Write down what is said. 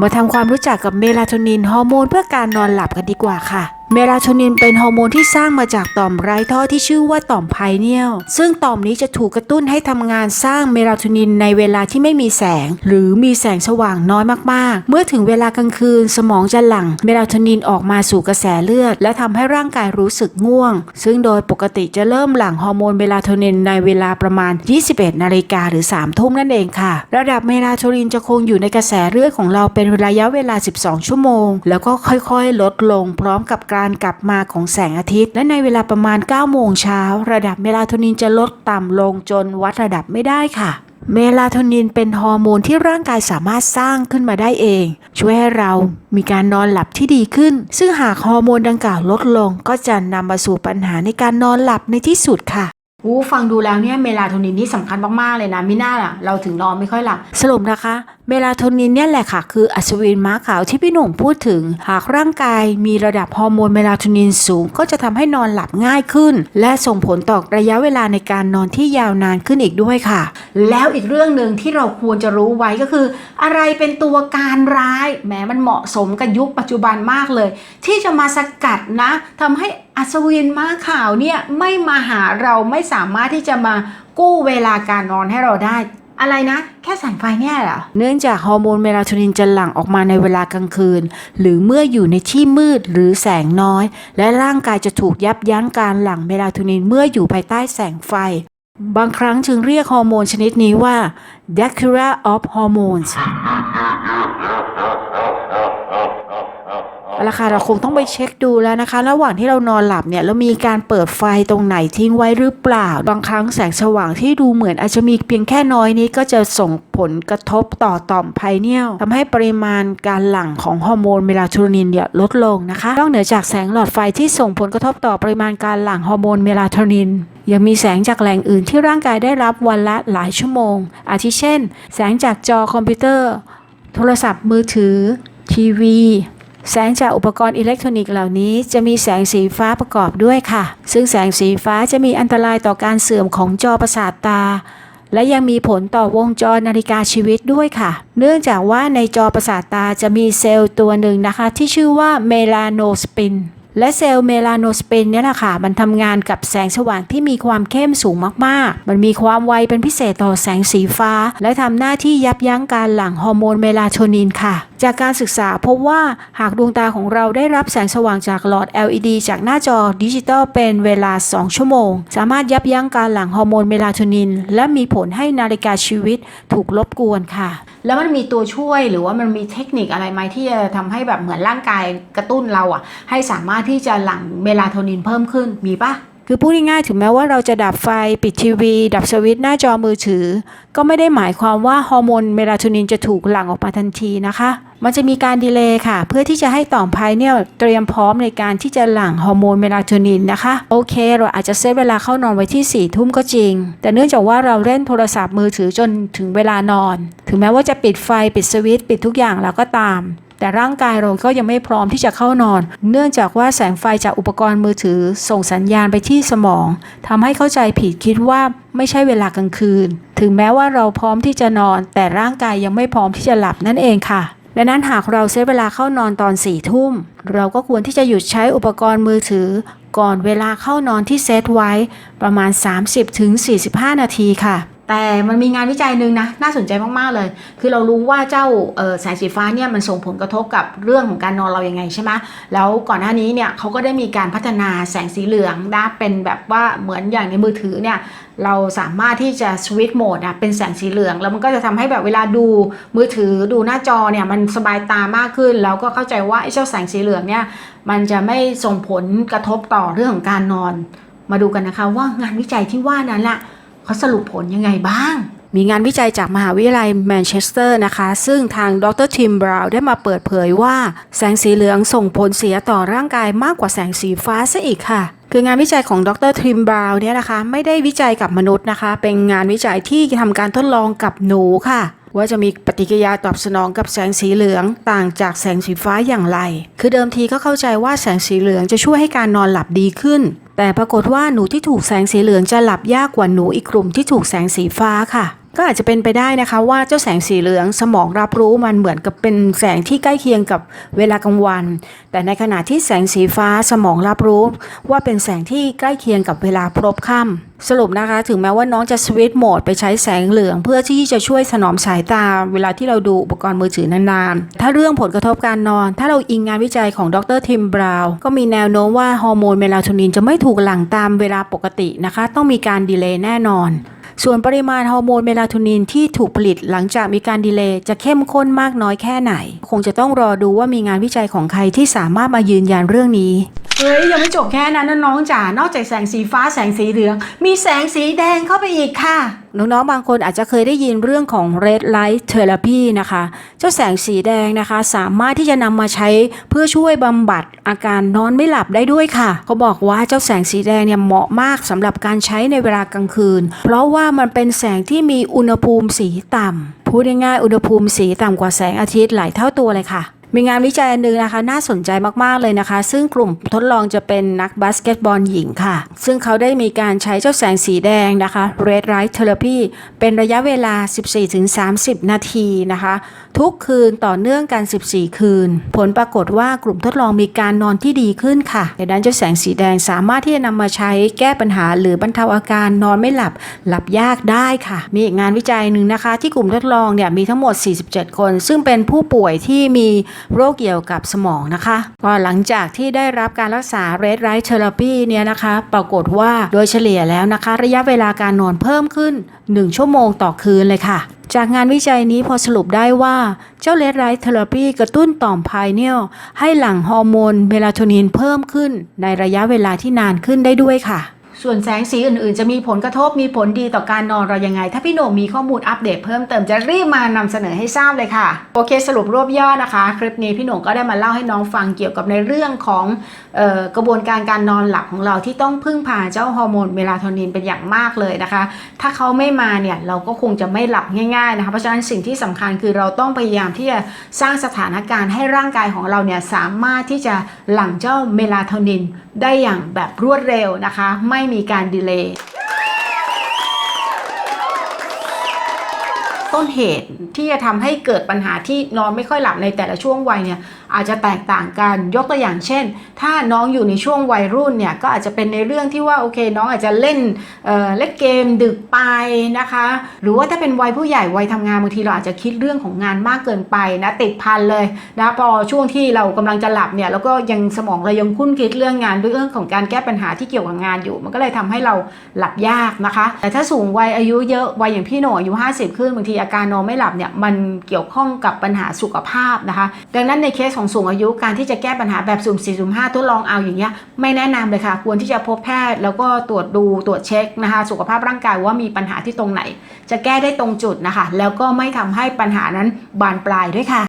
มาทำความรู้จักกับเมลาโทนินฮอร์โมนเพื่อการนอนหลับกันดีกว่าค่ะ เมลาโทนินเป็นฮอร์โมนที่สร้างมาจากต่อมไร้ท่อที่ชื่อว่าต่อมไพเนียล ซึ่งต่อมนี้จะถูกกระตุ้นให้ทำงานสร้างเมลาโทนินในเวลาที่ไม่มีแสง หรือมีแสงสว่างน้อยมากๆ เมื่อถึงเวลากลางคืนสมองจะหลั่งเมลาโทนินออกมาสู่กระแสเลือด และทำให้ร่างกายรู้สึกง่วง ซึ่งโดยปกติจะเริ่มหลั่งฮอร์โมนเมลาโทนินในเวลาประมาณ 21 นาฬิกาหรือ 3 ทุ่มนั่นเองค่ะ ระดับเมลาโทนินจะคงอยู่ในกระแสเลือดของเราเป็นระยะเวลา 12 ชั่วโมง แล้วก็ค่อยๆ ลดลงพร้อมกับกการกลับมาของแสงอาทิตย์ และในเวลาประมาณ 9 โมงเช้า ระดับเมลาโทนินจะลดต่ำลงจนวัดระดับไม่ได้ค่ะ เมลาโทนินเป็นฮอร์โมนที่ร่างกายสามารถสร้างขึ้นมาได้เอง ช่วยให้เรามีการนอนหลับที่ดีขึ้น ซึ่งหากฮอร์โมนดังกล่าวลดลง ก็จะนำมาสู่ปัญหาในการนอนหลับในที่สุดค่ะ อู้ฟังดูแล้วเนี่ยเมลาโทนินนี่สำคัญมาก ๆ เลยนะมิน่าล่ะ เราถึงนอนไม่ค่อยหลับสรุปนะคะ เมลาโทนินเนี่ยแหละค่ะ คืออัศวินม้าขาวที่พี่หนุ่มพูดถึง หากร่างกายมีระดับฮอร์โมนเมลาโทนินสูง ก็จะทำให้นอนหลับง่ายขึ้น และส่งผลต่อระยะเวลาในการนอนที่ยาวนานขึ้นอีกด้วยค่ะ แล้วอีกเรื่องหนึ่งที่เราควรจะรู้ไว้ก็คือ อะไรเป็นตัวการร้ายแหมมันเหมาะสมกับยุคปัจจุบันมากเลย ที่จะมาสกัดนะทำให้ อัศวินม้าขาวเนี่ยไม่มาหาเราไม่สามารถที่จะมากู้เวลาการนอนให้เราได้ อะไรนะ แค่แสงไฟเนี่ยเหรอ เนื่องจากฮอร์โมนเมลาโทนินจะหลั่งออกมาในเวลากลางคืน หรือเมื่ออยู่ในที่มืดหรือแสงน้อย และร่างกายจะถูกยับยั้งการหลั่งเมลาโทนินเมื่ออยู่ภายใต้แสงไฟ บางครั้งจึงเรียกฮอร์โมนชนิดนี้ว่า Dracula of Hormones ละค่ะเราคงต้องไปเช็คดูแล้วนะคะ ระหว่างที่เรานอนหลับเนี่ยเรามีการเปิดไฟตรงไหนทิ้งไว้หรือเปล่า บางครั้งแสงสว่างที่ดูเหมือนอาจจะมีเพียงแค่น้อยนี้ก็จะส่งผลกระทบต่อต่อมไพเนียลทำให้ปริมาณการหลั่งของฮอร์โมนเมลาโทนินเนี่ยลดลงนะคะนอกเหนือจากแสงหลอดไฟที่ส่งผลกระทบต่อปริมาณการหลั่งฮอร์โมนเมลาโทนินยังมีแสงจากแหล่งอื่นที่ร่างกายได้รับวันละหลายชั่วโมง อาทิเช่น แสงจากจอคอมพิวเตอร์ โทรศัพท์มือถือ ทีวี แสงจากอุปกรณ์อิเล็กทรอนิกส์เหล่านี้จะมีแสงสีฟ้าประกอบด้วยค่ะ ซึ่งแสงสีฟ้าจะมีอันตรายต่อการเสื่อมของจอประสาทตา และยังมีผลต่อวงจรนาฬิกาชีวิตด้วยค่ะ เนื่องจากว่าในจอประสาทตาจะมีเซลล์ตัวหนึ่งนะคะ ที่ชื่อว่าเมลาโนสปิน และเซลล์เมลาโนสเปนเนี่ยแหละค่ะ มันทำงานกับแสงสว่างที่มีความเข้มสูงมากๆ มันมีความไวเป็นพิเศษต่อแสงสีฟ้า และทำหน้าที่ยับยั้งการหลั่งฮอร์โมนเมลาโทนินค่ะ จากการศึกษาพบว่าหากดวงตาของเราได้รับแสงสว่างจากหลอด LED จากหน้าจอดิจิตอลเป็นเวลา 2 ชั่วโมง สามารถยับยั้งการหลั่งฮอร์โมนเมลาโทนิน และมีผลให้นาฬิกาชีวิตถูกรบกวนค่ะ แล้วมันมีตัวช่วยหรือว่ามันมีเทคนิคอะไรไหมที่จะทำให้แบบเหมือนร่างกายกระตุ้นเราอะให้สามารถที่จะหลั่งเมลาโทนินเพิ่มขึ้นมีปะคือพูดง่ายๆถึงแม้ว่าเราจะดับไฟปิดทีวี ดับสวิตช์หน้าจอมือถือ ก็ไม่ได้หมายความว่าฮอร์โมนเมลาโทนินจะถูกหลั่งออกมาทันทีนะคะ มันจะมีการดีเลย์ค่ะ เพื่อที่จะให้ต่อมภายเนี่ยเตรียมพร้อมในการที่จะหลั่งฮอร์โมนเมลาโทนินนะคะ โอเค เราอาจจะเซตเวลาเข้านอนไว้ที่4ี่ทุ่มก็จริง แต่เนื่องจากว่าเราเล่นโทรศัพท์มือถือจนถึงเวลานอน ถึงแม้ว่าจะปิดไฟปิดสวิตช์ปิดทุกอย่างแล้วก็ตาม แต่ร่างกายเราก็ยังไม่พร้อมที่จะเข้านอน เนื่องจากว่าแสงไฟจากอุปกรณ์มือถือ ส่งสัญญาณไปที่สมองทำให้เข้าใจผิดคิดว่าไม่ใช่เวลากลางคืน ถึงแม้ว่าเราพร้อมที่จะนอน แต่ร่างกายยังไม่พร้อมที่จะหลับนั่นเองค่ะ ดังนั้นหากเราเซตเวลาเข้านอนตอน4ี่ทุ่ม เราก็ควรที่จะหยุดใช้อุปกรณ์มือถือ ก่อนเวลาเข้านอนที่เซตไว้ประมาณ 30-45 นาทีค่ะ แต่มันมีงานวิจัยหนึ่งนะน่าสนใจมาก ๆ เลย คือเรารู้ว่าเจ้าเอ่อแสงสีฟ้าเนี่ยมันส่งผลกระทบกับเรื่องของการนอนเรายังไงใช่ไหมแล้วก่อนหน้านี้เนี่ยเขาก็ได้มีการพัฒนาแสงสีเหลืองนะเป็นแบบว่าเหมือนอย่างในมือถือเนี่ยเราสามารถที่จะสวิตช์โหมดนะเป็นแสงสีเหลือง แล้วมันก็จะทำให้แบบเวลาดูมือถือดูหน้าจอเนี่ยมันสบายตามากขึ้น แล้วก็เข้าใจว่าไอ้เจ้าแสงสีเหลืองเนี่ยมันจะไม่ส่งผลกระทบต่อเรื่องของการนอน มาดูกันนะคะว่างานวิจัยที่ว่านั้นล่ะ เขาสรุปผลยังไงบ้าง มีงานวิจัยจากมหาวิทยาลัยแมนเชสเตอร์นะคะ ซึ่งทางดรทิมบราว์ได้มาเปิดเผยว่า แสงสีเหลืองส่งผลเสียต่อร่างกายมากกว่าแสงสีฟ้าซะอีกค่ะคืองานวิจัยของดรทิมบราว์เนี่ยนะคะ ไม่ได้วิจัยกับมนุษย์นะคะ เป็นงานวิจัยที่ทำการทดลองกับหนูค่ะ ว่าจะมีปฏิกิริยาตอบสนองกับแสงสีเหลืองต่างจากแสงสีฟ้าอย่างไร คือเดิมทีก็เข้าใจว่าแสงสีเหลืองจะช่วยให้การนอนหลับดีขึ้น แต่ปรากฏว่าหนูที่ถูกแสงสีเหลืองจะหลับยากกว่าหนูอีกกลุ่มที่ถูกแสงสีฟ้าค่ะ ก็อาจจะเป็นไปได้นะคะว่าเจ้าแสงสีเหลืองสมองรับรู้มันเหมือนกับเป็นแสงที่ใกล้เคียงกับเวลากลางวัน แต่ในขณะที่แสงสีฟ้าสมองรับรู้ ว่าเป็นแสงที่ใกล้เคียงกับเวลาพลบค่ำสรุปนะคะ ถึงแม้ว่าน้องจะสวิตช์โหมดไปใช้แสงเหลืองเพื่อที่จะช่วยถนอมสายตา เวลาที่เราดูอุปกรณ์มือถือนานๆ ถ้าเรื่องผลกระทบการนอน ถ้าเราอิงงานวิจัยของดรทิมบราวน์ก็มีแนวโน้มว่าฮอร์โมนเมลาโทนินจะไม่ถูกหลั่งตามเวลาปกตินะคะ ต้องมีการดีเลย์แน่นอน ส่วนปริมาณฮอร์โมนเมลาโทนินที่ถูกผลิตหลังจากมีการดีเลย์จะเข้มข้นมากน้อยแค่ไหน คงจะต้องรอดูว่ามีงานวิจัยของใครที่สามารถมายืนยันเรื่องนี้เฮ้ยยังไม่จบแค่นั้นนะน้องจ๋านอกจากแสงสีฟ้าแสงสีเหลือง มีแสงสีแดงเข้าไปอีกค่ะ น้องๆ บางคนอาจจะเคยได้ยินเรื่องของ red light therapy นะคะ เจ้าแสงสีแดงนะคะ สามารถที่จะนำมาใช้เพื่อช่วยบำบัดอาการนอนไม่หลับได้ด้วยค่ะ เขาบอกว่าเจ้าแสงสีแดงเนี่ยเหมาะมากสำหรับการใช้ในเวลากลางคืน เพราะว่ามันเป็นแสงที่มีอุณหภูมิสีต่ำพูดง่ายๆอุณหภูมิสีต่ำกว่าแสงอาทิตย์หลายเท่าตัวเลยค่ะ มีงานวิจัยอันหนึ่งนะคะ น่าสนใจมาก ๆ เลยนะคะ ซึ่งกลุ่มทดลองจะเป็นนักบาสเกตบอลหญิงค่ะ ซึ่งเขาได้มีการใช้เจ้าแสงสีแดงนะคะ red light therapy เป็นระยะเวลา 14-30 นาทีนะคะ ทุกคืนต่อเนื่องกัน 14 คืน ผลปรากฏว่ากลุ่มทดลองมีการนอนที่ดีขึ้นค่ะดังนั้นเจ้าแสงสีแดงสามารถที่จะนำมาใช้แก้ปัญหาหรือบรรเทาอาการนอนไม่หลับหลับยากได้ค่ะ มีอีกงานวิจัยหนึ่งนะคะ ที่กลุ่มทดลองเนี่ยมีทั้งหมด 47 คน ซึ่งเป็นผู้ป่วยที่มีโรคเกี่ยวกับสมองนะคะก็หลังจากที่ได้รับการรักษา red light therapy เนี่ยนะคะ ปรากฏว่าโดยเฉลี่ยแล้วนะคะ ระยะเวลาการนอนเพิ่มขึ้น 1 ชั่วโมงต่อคืนเลยค่ะ จากงานวิจัยนี้พอสรุปได้ว่าเจ้าเลดไ i ท์เทอราปีกระตุ้นต่อมไพเนียลให้หลั่งฮอร์โมนเมลาโทนินเพิ่มขึ้นในระยะเวลาที่นานขึ้นได้ด้วยค่ะ ส่วนแสงสีอื่นๆ จะมีผลกระทบมีผลดีต่อการนอนเรายังไง ถ้าพี่โหน่งมีข้อมูลอัปเดตเพิ่มเติมจะรีบมานำเสนอให้ทราบเลยค่ะ โอเคสรุปรวบยอดนะคะ คลิปนี้พี่โหน่งก็ได้มาเล่าให้น้องฟังเกี่ยวกับในเรื่องของออกระบวนการการนอนหลับของเราที่ต้องพึ่งพาเจ้าฮอร์โมนเมลาโทนินเป็นอย่างมากเลยนะคะ ถ้าเขาไม่มาเนี่ยเราก็คงจะไม่หลับง่ายๆนะคะเพราะฉะนั้นสิ่งที่สำคัญคือเราต้องพยายามที่จะสร้างสถานการณ์ให้ร่างกายของเราเนี่ยสามารถที่จะหลั่งเจ้าเมลาโทนินได้อย่างแบบรวดเร็วนะคะ ไม่มีการดีเลย์ ต้นเหตุที่จะทำให้เกิดปัญหาที่นอนไม่ค่อยหลับในแต่ละช่วงวัยเนี่ยอาจจะแตกต่างกันยกตัวอย่างเช่น ถ้าน้องอยู่ในช่วงวัยรุ่นเนี่ยก็อาจจะเป็นในเรื่องที่ว่าโอเค น้องอาจจะเล่นเอ่อเล่นเกมดึกไปนะคะ หรือว่าถ้าเป็นวัยผู้ใหญ่วัยทำงานบางทีเราอาจจะคิดเรื่องของงานมากเกินไปนะติดพันเลยนะพอช่วงที่เรากำลังจะหลับเนี่ยแล้วก็ยังสมองเรายังคุ้นคิดเรื่องงานเรื่องของการแก้ปัญหาที่เกี่ยวกับงานอยู่ มันก็เลยทำให้เราหลับยากนะคะ แต่ถ้าสูงวัยอายุเยอะวัยอย่างพี่หน่อายุ 50 ขึ้นบางทีอาการนอนไม่หลับเนี่ยมันเกี่ยวข้องกับปัญหาสุขภาพนะคะ ดังนั้นในเคสของสูงอายุการที่จะแก้ปัญหาแบบสุ่ม4สุ่ม5ทดลองเอาอย่างเงี้ยไม่แนะนำเลยค่ะ ควรที่จะพบแพทย์แล้วก็ตรวจดูตรวจเช็คนะคะ สุขภาพร่างกายว่ามีปัญหาที่ตรงไหน จะแก้ได้ตรงจุดนะคะ แล้วก็ไม่ทำให้ปัญหานั้นบานปลายด้วยค่ะ